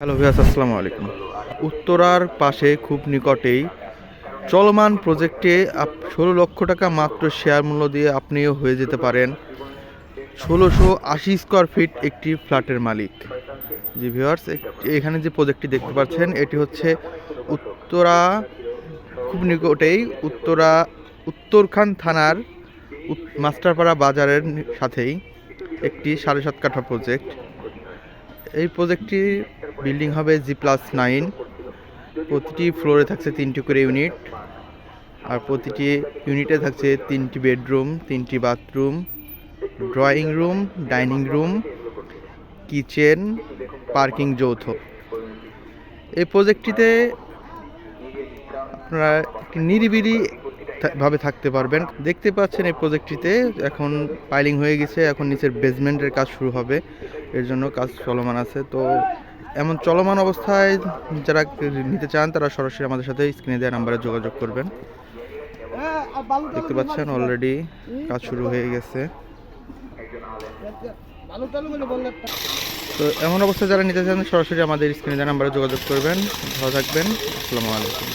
Hello ভিয়াস আসসালামু আলাইকুম। উত্তরার পাশে খুব নিকটেই চলমান প্রজেক্টে ষোলো লক্ষ টাকা মাত্র শেয়ার মূল্য দিয়ে আপনিও হয়ে যেতে পারেন। ষোলোশো আশি স্কোয়ার ফিট একটি ফ্ল্যাটের মালিক। জি ভিউয়ার্স এখানে যে প্রজেক্টটি দেখতে পাচ্ছেন, এটি হচ্ছে উত্তরা, খুব নিকটেই উত্তরা, উত্তরখান থানার মাস্টারপাড়া বাজারের সাথেই একটি সাড়ে সাত কাঠা প্রজেক্ট। এই প্রজেক্টটি বিল্ডিং হবে জি প্লাস নাইন। প্রতিটি ফ্লোরে থাকছে তিনটি করে ইউনিট। আর প্রতিটি ইউনিটে থাকছে তিনটি বেডরুম, তিনটি bathroom, drawing room, dining room, kitchen, parking যৌথ। এই প্রজেক্টটিতে আপনারা নিরিবিলি ভাবে থাকতে পারবেন। দেখতে পাচ্ছেন এই প্রজেক্টটিতে এখন পাইলিং হয়ে গেছে, এখন নিচের বেসমেন্টের কাজ শুরু হবে। এর জন্য কাজ চলমান আছে। তো এমন চলমান অবস্থায় যারা নিতে চান, তারা সরাসরি আমাদের সাথে স্ক্রিনে দেওয়া নাম্বারে যোগাযোগ করবেন। দেখতে পাচ্ছেন অলরেডি কাজ শুরু হয়ে গেছে। তো এমন অবস্থায় যারা নিতে চান, সরাসরি আমাদের স্ক্রিনে দেওয়া নাম্বারে যোগাযোগ করবেন। ভালো থাকবেন। আসসালামু আলাইকুম।